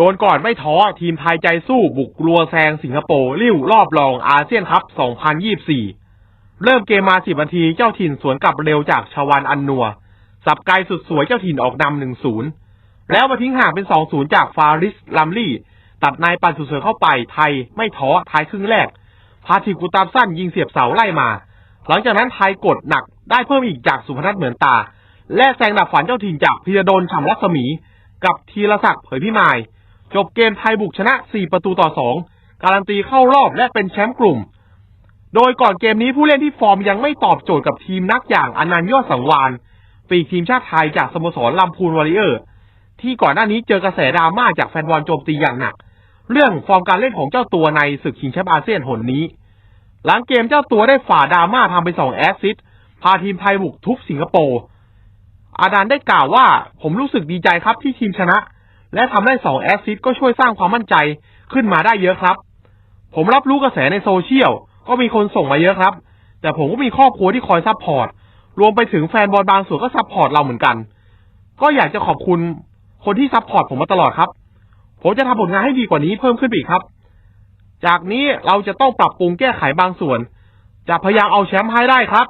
โดนก่อนไม่ท้อทีมไทยใจสู้บุกกลัวแซงสิงคโปร์ลิ้วรอบรองอาเซียนคัพ 2024 เริ่มเกมมา 10 นาทีเจ้าถิ่นสวนกลับเร็วจากชวันอันนัว สับไกลสุดสวยเจ้าถิ่นออกนำ 1-0 แล้วมาทิ้งห่างเป็น 2-0 จากฟาริสลัมลี่ ตัดในปั่นสุดสวยเข้าไปไทยไม่ท้อท้ายครึ่งแรก พาทิกุตามสั้นยิงเสียบเสาไล่มา หลังจากนั้นไทยกดหนักได้เพิ่มอีกจากสุพนัทเหมือนตา และแซงดับฝันเจ้าถิ่นจากพีรดลฉ่ำรัศมี กับธีรศักดิ์เผยพิมาย จบเกมไทยบุกชนะ 4 ประตูต่อ 2 การันตีเข้ารอบและเป็นแชมป์กลุ่ม โดยก่อนเกมนี้ผู้เล่นที่ฟอร์มยังไม่ตอบโจทย์กับทีมนักอย่างอนันต์ยอดสังวานปีกทีมชาติไทยจากสโมสรลำพูนวอริเออร์ ที่ก่อนหน้านี้เจอกระแสดราม่าจากแฟนบอลโจมตีอย่างหนัก เรื่องฟอร์มการเล่นของเจ้าตัวในศึกชิงแชมป์อาเซียนหนนี้ หลังเกมเจ้าตัวได้ฝ่าดราม่าทำไปสองแอสซิสพาทีมไทยบุกทุบสิงคโปร์อาดานได้กล่าวว่าผมรู้สึกดีใจครับที่ทีมชนะ และทำได้สองแอสซิสก็ช่วยสร้างความมั่นใจขึ้นมาได้เยอะครับ ผมรับรู้กระแสในโซเชียลก็มีคนส่งมาเยอะครับ แต่ผมก็มีครอบครัวที่คอยซัพพอร์ตรวมไปถึงแฟนบอลบางส่วนก็ซัพพอร์ตเราเหมือนกัน ก็อยากจะขอบคุณคนที่ซัพพอร์ตผมมาตลอดครับ ผมจะทำผลงานให้ดีกว่านี้เพิ่มขึ้นอีกครับ จากนี้เราจะต้องปรับปรุงแก้ไขบางส่วน จะพยายามเอาแชมป์ให้ได้ครับ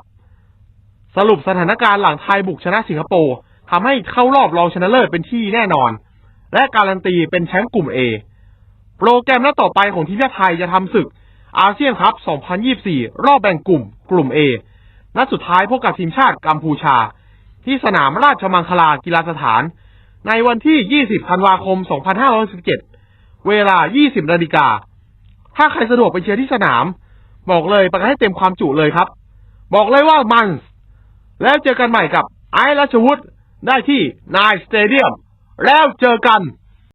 สรุปสถานการณ์หลังไทยบุกชนะสิงคโปร์ทำให้เข้ารอบรองชนะเลิศเป็นที่แน่นอน และการันตีเป็นแชมป์กลุ่ม A โปรแกรมนัดต่อไปของทีมชาติไทยจะทำศึกอาเซียนคัพ2024 รอบแบ่งกลุ่ม กลุ่ม A นัดสุดท้ายพบกับทีมชาติกัมพูชา ที่สนามราชมังคลากีฬาสถาน ในวันที่ 20 ธันวาคม 2517เวลา 20 นาฬิกา ถ้าใครสะดวกไปเชียร์ที่สนาม บอกเลยประกันให้เต็มความจุเลยครับ บอกเลยว่ามัน แล้วเจอกันใหม่กับไอซ์รัชวุฒิได้ที่นายสเตเดียม แล้วเจอกัน